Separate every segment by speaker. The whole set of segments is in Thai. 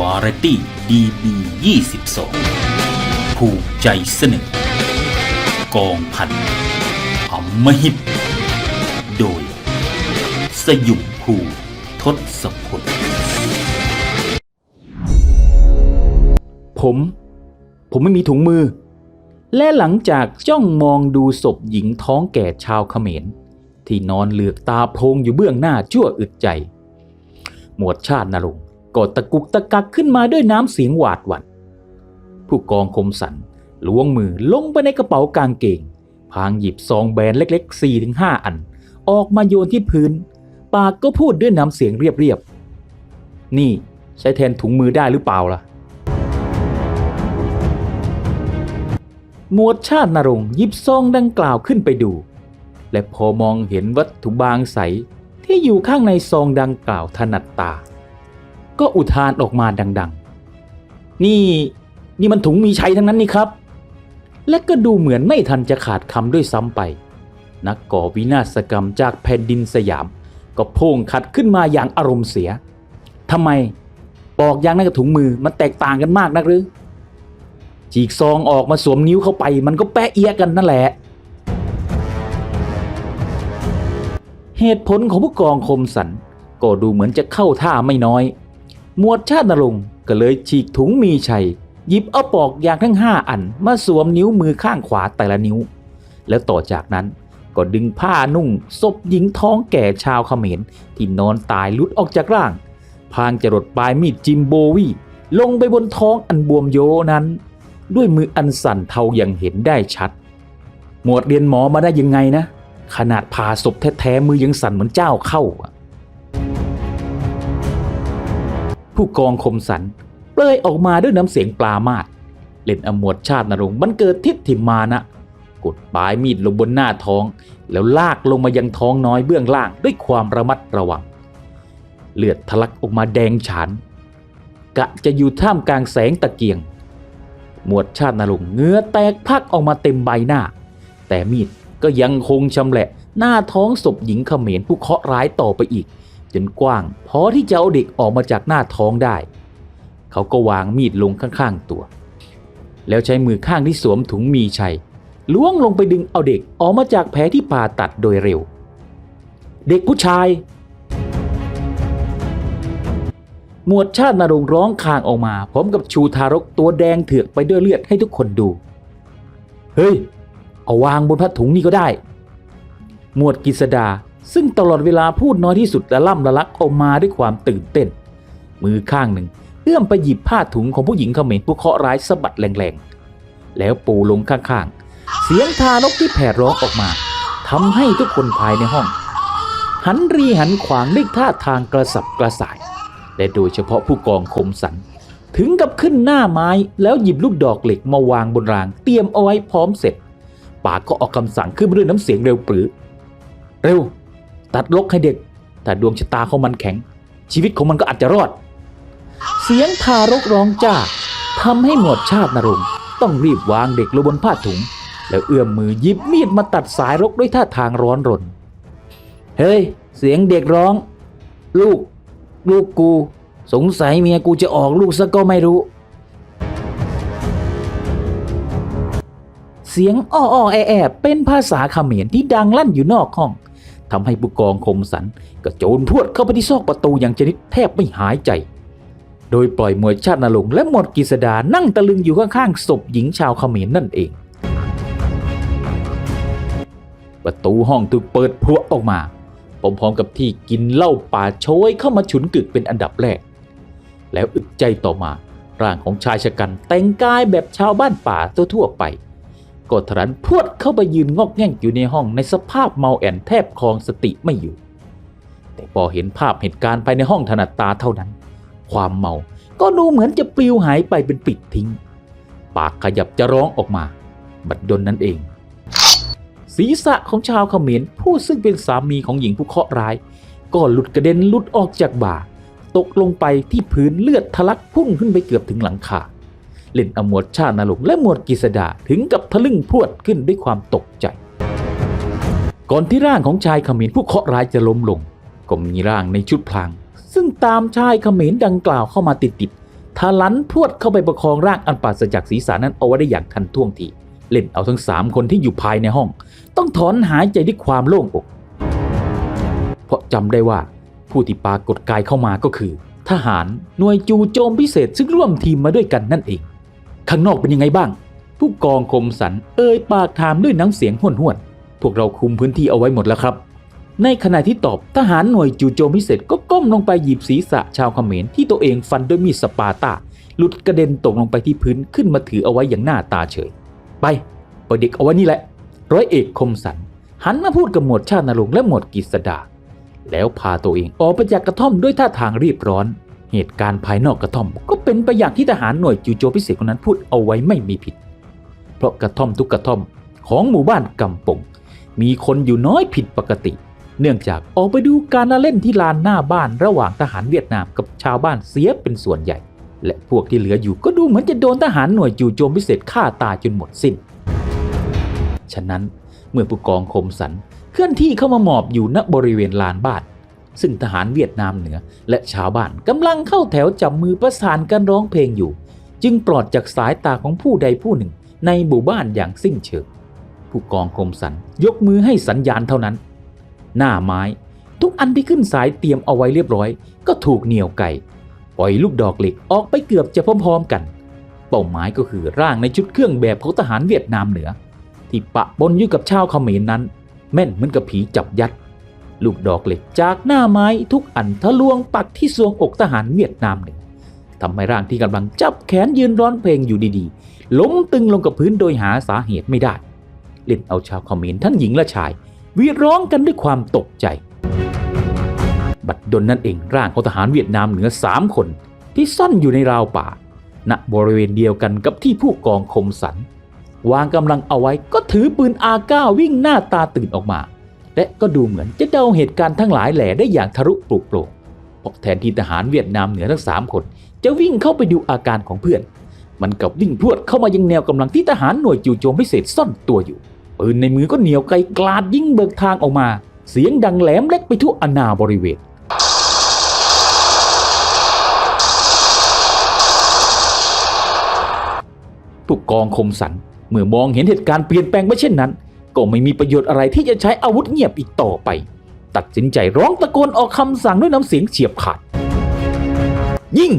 Speaker 1: วาไรตี้ดีบี22ภูมิใจเสนอกองพันอำมหิตโดย สยุมภูทศพล
Speaker 2: ผม ผมไม่มีถุงมือ และหลังจากจ้องมองดูศพหญิงท้องแก่ชาวเขมร ที่นอนเหลือกตาโพงอยู่เบื้องหน้าชั่วอึดใจ หมวดชาตินรงค์ ก็ตะกุกตะกักขึ้นมาด้วยน้ำเสียงหวาดหวั่นผู้กองคมสันล้วงมือลงไปในกระเป๋ากางเกง พางหยิบซองแบนเล็กๆ 4-5อัน ออกมาโยนที่พื้น ปากก็พูดด้วยน้ำเสียงเรียบๆ นี่ใช้แทนถุงมือได้หรือเปล่าล่ะ หมวดชาตินรงค์หยิบซองดังกล่าวขึ้นไปดู และพอมองเห็นวัตถุบางใสที่อยู่ข้างในซองดังกล่าวถนัดตา ก็อุทานออกมาดัง ๆ นี่นี่มันถุงมีชัยทั้งนั้นนี่ครับ และก็ดูเหมือนไม่ทันจะขาดคำด้วยซ้ำไป นักก่อวินาศกรรมจากแผ่นดินสยาม ก็โพ่งขัดขึ้นมาอย่างอารมณ์เสียทำไมปอกยางนั่นกับถุงมือมันแตกต่างกันมากนักหรือฉีกซองออกมาสวมนิ้วเข้าไป มันก็แปะเอียกันนั่นแหละ เหตุผลของผู้กองคมสันก็ดูเหมือนจะเข้าท่าไม่น้อย หมวดชาตินรงค์ก็เลยฉีกถุงมีชัย หยิบเอาปอกยางทั้งห้าอันมาสวมนิ้วมือข้างขวาแต่ละนิ้ว แล้วต่อจากนั้นก็ดึงผ้านุ่งศพหญิงท้องแก่ชาวเขมรที่นอนตายลุดออกจากร่าง พางจรดปลายมีดจิมโบวีลงไปบนท้องอันบวมโยนั้น ด้วยมืออันสั่นเทาอย่างเห็นได้ชัด หมวดเรียนหมอมาได้ยังไงนะ ขนาดผ่าศพแท้ๆมือยังสั่นเหมือนเจ้าเข้าอะ ผู้กองคมสันเปลยออกมาด้วยน้ำเสียงปลามาดเล่นอมวดชาตินรงมันเกิดทิฏฐิมานะ กดปลายมีดลงบนหน้าท้อง แล้วลากลงมายังท้องน้อยเบื้องล่างด้วยความระมัดระวัง เลือดทะลักออกมาแดงฉาน กะจะอยู่ท่ามกลางแสงตะเกียง หมวดชาตินรงเงื้อแตกพักออกมาเต็มใบหน้า แต่มีดก็ยังคงชำแหละหน้าท้องศพหญิงเขมรผู้เคาะร้ายต่อไปอีก จนกว้าง พอที่จะเอาเด็กออกมาจากหน้าท้องได้ เขาก็วางมีดลงข้างๆตัว แล้วใช้มือข้างที่สวมถุงมีชัยล้วงลงไปดึงเอาเด็กออกมาจากแผลที่ผ่าตัดโดยเร็ว เด็กผู้ชาย หมวดชาตินรงร้องคางออกมา พร้อมกับชูทารกตัวแดงเถือกไปด้วยเลือดให้ทุกคนดู เฮ้ย เอาวางบนผ้าถุงนี่ก็ได้ หมวดกิษดา ซึ่งตลอดเวลาพูดน้อยที่สุดและล่ำละลักออกมาด้วยความตื่นเต้น มือข้างหนึ่งเอื้อมไปหยิบผ้าถุงของผู้หญิงเขมรผู้เคาะร้ายสะบัดแรงๆ แล้วปูลงข้างๆ เสียงทารกที่แผดร้องออกมาทำให้ทุกคนภายในห้อง หันรีหันขวางด้วยท่าทางกระสับกระส่าย และโดยเฉพาะผู้กองคมสัน ถึงกับขึ้นหน้าไม้แล้วหยิบลูกดอกเหล็กมาวางบนราง เตรียมเอาไว้พร้อมเสร็จ ปากก็ออกคำสั่งขึ้นด้วยน้ำเสียงเร็วปรือ เร็ว ตัดลกให้เด็ก แต่ดวงชะตาของมันแข็ง ชีวิตของมันก็อาจจะรอด เสียงทารกร้องจ้าทำให้หมวดชาตินรงต้องรีบวางเด็กลงบนผ้าถุง แล้วเอื้อมมือหยิบมีดมาตัดสายรกด้วยท่าทางร้อนรน เฮ้ย เสียงเด็กร้อง ลูก ลูกกู สงสัยเมียกูจะออกลูกซะก็ไม่รู้ เสียงอ้ออแอแอเป็นภาษาเขมรที่ดังลั่นอยู่นอกห้อง ทำให้ผู้กองคมสันกระโจนพรวดเข้าไปที่ซอกประตูอย่างชนิดแทบไม่หายใจ โดยปล่อยมวยชาตินรงและหมดกิษดานั่งตะลึงอยู่ข้างๆศพหญิงชาวเขมรนั่นเอง ประตูห้องถูกเปิดพรวดออกมาพร้อมๆกับที่กินเหล้าป่าโชยเข้ามาฉุนกึกเป็นอันดับแรก แล้วอึดใจต่อมาร่างของชายชะกันแต่งกายแบบชาวบ้านป่าทั่วๆไป ก็ทรันพรวดเข้าไปยืนงอกแง่งอยู่ในห้องในสภาพเมาแอนแทบคลองสติไม่อยู่ แต่พอเห็นภาพเหตุการณ์ภายในห้องถนัดตาเท่านั้น ความเมาก็ดูเหมือนจะปลิวหายไปเป็นปิดทิ้ง ปากขยับจะร้องออกมา บัดดลนั่นเอง ศีรษะของชาวเขมรผู้ซึ่งเป็นสามีของหญิงผู้เคราะห์ร้าย ก็หลุดกระเด็นหลุดออกจากบ่า ตกลงไปที่พื้นเลือดทะลักพุ่งขึ้นไปเกือบถึงหลังคา เล่นอมวดชาตินรงและหมวดกิษดาถึงกับทะลึ่งพรวดขึ้นด้วยความตกใจ ก่อนที่ร่างของชายขมรผู้เคาะร้ายจะล้มลง ก็มีร่างในชุดพลาง ซึ่งตามชายขมรดังกล่าวเข้ามาติดติดทาลันพรวดเข้าไปประคองร่างอันปราศจากศีรษะนั้นเอาไว้ได้อย่างทันท่วงทีเล่นเอาทั้งสามคนที่อยู่ภายในห้อง ต้องถอนหายใจด้วยความโล่งอก เพราะจำได้ว่า ผู้ที่ปรากฏกายเข้ามาก็คือ ทหารหน่วยจูโจมพิเศษซึ่งร่วมทีมมาด้วยกันนั่นเอง ข้างนอกเป็นยังไงบ้าง ผู้กองคมสันเอ่ยปากถามด้วยน้ำเสียงห้วนห้วนๆพวกเราคุมพื้นที่เอาไว้หมดแล้วครับ ในขณะที่ตอบทหารหน่วยจูโจมพิเศษก็ก้มลงไปหยิบศีรษะชาวเขมรที่ตัวเองฟันด้วยมีดสปาตาหลุดกระเด็นตกลงไปที่พื้นขึ้นมาถือเอาไว้อย่างหน้าตาเฉย ไปปล่อยเด็กเอาไว้นี่แหละ ร้อยเอกคมสัน หันมาพูดกับหมวดชาตินรงและหมวดกฤษดา แล้วพาตัวเองออกไปจากกระท่อมด้วยท่าทางรีบร้อน เหตุการณ์ภายนอกกระท่อม ก็เป็นไปอย่างที่ทหารหน่วยจูโจพิเศษคนนั้นพูดเอาไว้ไม่มีผิด เพราะกระท่อมทุกกระท่อมของหมู่บ้านกำปงมีคนอยู่น้อยผิดปกติ เนื่องจากออกไปดูการละเล่นที่ลานหน้าบ้านระหว่างทหารเวียดนามกับชาวบ้านเสียเป็นส่วนใหญ่ และพวกที่เหลืออยู่ก็ดูเหมือนจะโดนทหารหน่วยจู่โจมพิเศษฆ่าตายจนหมดสิ้น ฉะนั้นเมื่อผู้กองคมสันเคลื่อนที่เข้ามาหมอบอยู่ณบริเวณลานบ้าน ซึ่งทหารเวียดนามเหนือ และชาวบ้านกำลังเข้าแถวจับมือประสานกันร้องเพลงอยู่ จึงปลอดจากสายตาของผู้ใดผู้หนึ่ง ในหมู่บ้านอย่างสิ้นเชิงผู้กองคมสันยกมือให้สัญญาณเท่านั้น หน้าไม้ ทุกอันที่ขึ้นสายเตรียมเอาไว้เรียบร้อย ก็ถูกเหนี่ยวไก่ปล่อยลูกดอกเหล็กออกไปเกือบจะพร้อมๆกัน เป้าหมายก็คือร่างในชุดเครื่องแบบของทหารเวียดนามเหนือ ที่ปะปนอยู่กับชาวเขมรนั้น แม่นเหมือนกับผีจับยัด ลูกดอกเหล็กจากหน้าไม้ทุกอันทะลวงปักที่ซวงอกทหารเวียดนามหนือทำให้ร่างที่กำลังจับแขนยืนร้อนเพลงอยู่ดีๆ ล้มตึงลงกับพื้นโดยหาสาเหตุไม่ได้ เล่นเอาชาวเขมรทั้งหญิงและชายวีร้องกันด้วยความตกใจ บัดดลนั่นเองร่างของทหารเวียดนามเหนือสามคน ที่ซ่อนอยู่ในราวป่า ณบริเวณเดียวกันกับที่ผู้กองคมสัน วางกำลังเอาไว้ก็ถือปืนอาก้าวิ่งหน้าตาตื่นออกมา และก็ดูเหมือนจะเดาเหตุการณ์ทั้งหลายแหล่ได้อย่างทะลุปลุกโปร่งเพราะแทนที่ทหารเวียดนามเหนือทั้งสามคน จะวิ่งเข้าไปดูอาการของเพื่อน มันกลับวิ่งพรวดเข้ามายังแนวกำลังที่ทหารหน่วยจู่โจมพิเศษซ่อนตัวอยู่ปืนในมือก็เหนียวไกลกลาดยิ่งเบิกทางออกมา เสียงดังแหลมเล็กไปทั่วอนาบริเวณผู้กองคมสันเมื่อมองเห็นเหตุการณ์เปลี่ยนแปลงไปเช่นนั้น ก็ไม่มีประโยชน์อะไรที่จะใช้อาวุธเงียบอีกต่อไป ตัดสินใจร้องตะโกนออกคำสั่งด้วยน้ำเสียงเฉียบขาด ยิ่ง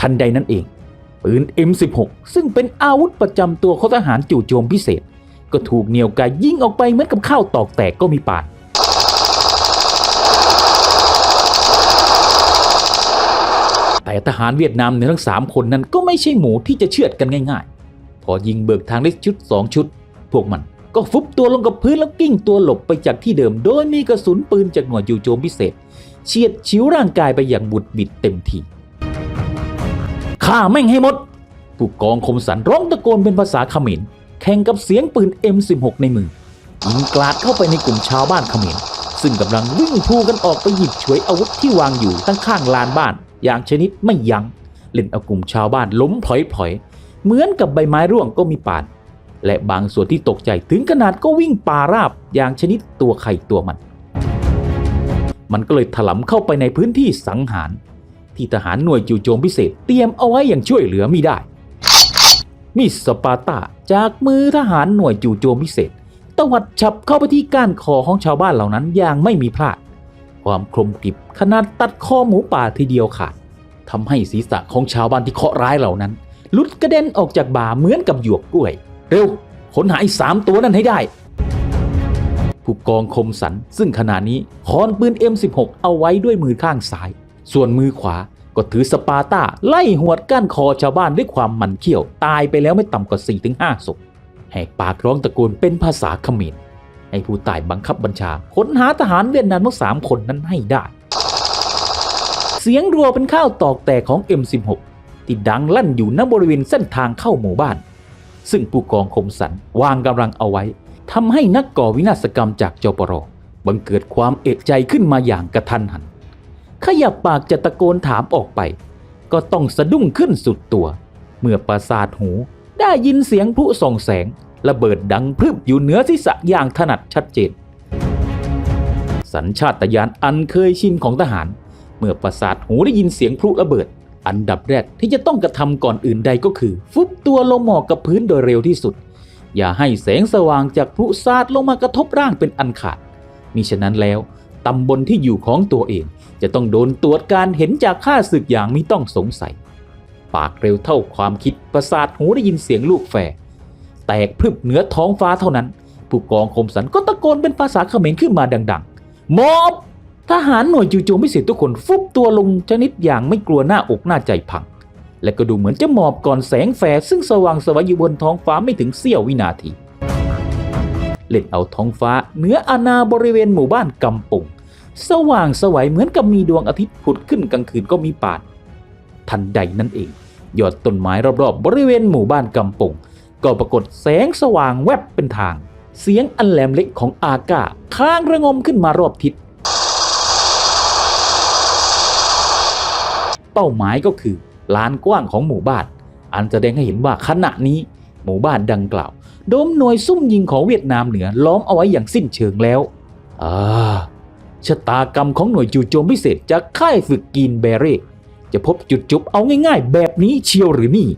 Speaker 2: ทันใดนั้นเอง ปืน M16 ซึ่งเป็นอาวุธประจำตัวของทหารจู่โจมพิเศษ ก็ถูกเหนี่ยวไกยิงออกไปเหมือนกับข้าวตอกแตกก็มีปานแต่ทหารเวียดนามในทั้งสามคนนั้นก็ไม่ใช่หมูที่จะเชือดกันง่าย ๆ พอยิงเบิกทางได้ชุดสองชุด พวกมัน ก็ฟุบตัวลงกับพื้นแล้วกิ้งตัวหลบไปจากที่เดิม โดยมีกระสุนปืนจากหน่วยจู่โจมพิเศษ เฉียดชิวร่างกายไปอย่างบุดบิดเต็มทีฆ่าแม่งให้หมด ผู้กองคมสันร้องตะโกนเป็นภาษาเขมรแข่งกับเสียงปืน M16 ในมือยิงกลาดเข้าไปในกลุ่มชาวบ้านเขมรซึ่งกำลังวิ่งพูกันออกไปหยิบฉวยอาวุธที่วางอยู่ทั้งข้างลานบ้าน อย่างชนิดไม่ยัง้งเล่นเอากลุ่มชาวบ้านล้มพลอยๆ เหมือนกับใบไม้ร่วงก็มีป่าน และบางส่วนที่ตกใจถึงขนาดก็วิ่งป่าราบอย่างชนิดตัวใครตัวมัน มันก็เลยถลำเข้าไปในพื้นที่สังหาร ที่ทหารหน่วยจู่โจมพิเศษเตรียมเอาไว้อย่างช่วยเหลือไม่ได้ มีสปาตาจากมือทหารหน่วยจู่โจมพิเศษตวัดฉับเข้าไปที่ก้านคอของชาวบ้านเหล่านั้นอย่างไม่มีพลาด ความคมกริบขนาดตัดคอหมูป่าทีเดียวขาดทำให้ศีรษะของชาวบ้านที่เคาะร้ายเหล่านั้น ลุดกระเด็นออกจากบ่าเหมือนกับหยวกกล้วย เร็วค้นหาไอ้สามตัวนั้นให้ได้ ผู้กองคมสันซึ่งขณะนี้คอนปืน M16 เอาไว้ด้วยมือข้างซ้าย ส่วนมือขวาก็ถือสปาร์ตาไล่หวดก้านคอชาวบ้านด้วยความหมันเขี้ยว ตายไปแล้วไม่ต่ำกว่า4-5ศพแหกปากร้องตะโกนเป็นภาษาเขมรให้ผู้ตายบังคับบัญชาค้นหาทหารเวียดนามทั้งสามคนนั้นให้ได้ เสียงรัวเป็นข้าวตอกแตกของ M16 ที่ดังลั่นอยู่ณบริเวณเส้นทางเข้าหมู่บ้าน ซึ่งผู้กองคมสันวางกำลังเอาไว้ทำให้นักก่อวินาศกรรมจากจปรบังเกิดความเอกใจขึ้นมาอย่างกระทันหัน ขยับปากจะตะโกนถามออกไป ก็ต้องสะดุ้งขึ้นสุดตัว เมื่อประสาทหูได้ยินเสียงพลุส่องแสง ระเบิดดังพรึบอยู่เหนือศีรษะอย่างถนัดชัดเจน สัญชาตญาณอันเคยชินของทหาร เมื่อประสาทหูได้ยินเสียงพลุระเบิด อันดับแรกที่จะต้องกระทำก่อนอื่นใดก็คือ ฟุบตัวลงหมอบกับพื้นโดยเร็วที่สุด อย่าให้แสงสว่างจากพลุสาดลงมากระทบร่างเป็นอันขาดมิฉะนั้นแล้วตำบลที่อยู่ของตัวเอง จะต้องโดนตรวจการเห็นจากข้าศึกอย่างไมิต้องสงสัย ปากเร็วเท่าความคิดประสาทหูได้ยินเสียงลูกแฝดแตกพรึบเหนือท้องฟ้าเท่านั้น ผู้กองคมสันก็ตะโกนเป็นภาษาเขมรขึ้นมาดัง ๆ มอบ ทหารหน่วยจู่โจมพิเศษทุกคนฟุบตัวลงชนิดอย่างไม่กลัวหน้าอกหน้าใจพัง และก็ดูเหมือนจะหมอบก่อนแสงแฝดซึ่งสว่างสวัยอยู่บนท้องฟ้าไม่ถึงเสี้ยววินาที เล่นเอาท้องฟ้าเหนืออาณาบริเวณหมู่บ้านกำปุงสว่างสวัยเหมือนกับมีดวงอาทิตย์ผุดขึ้นกลางคืนก็มีปาน ทันใดนั่นเอง ยอดต้นไม้รอบๆ บริเวณหมู่บ้านกำปงก็ปรากฏแสงสว่างแวบเป็นทาง เสียงอันแหลมเล็กของอากาค้างระงมขึ้นมารอบทิศ เป้าหมายก็คือลานกว้างของหมู่บ้าน อันแสดงให้เห็นว่าขณะนี้หมู่บ้านดังกล่าว โดมหน่วยซุ่มยิงของเวียดนามเหนือล้อมเอาไว้อย่างสิ้นเชิงแล้วอ่าชะตากรรมของหน่วยจู่โจมพิเศษจากค่ายฝึกกีนเบเร่จะพบจุดจบเอาง่ายๆ แบบนี้เชียวหรือนี่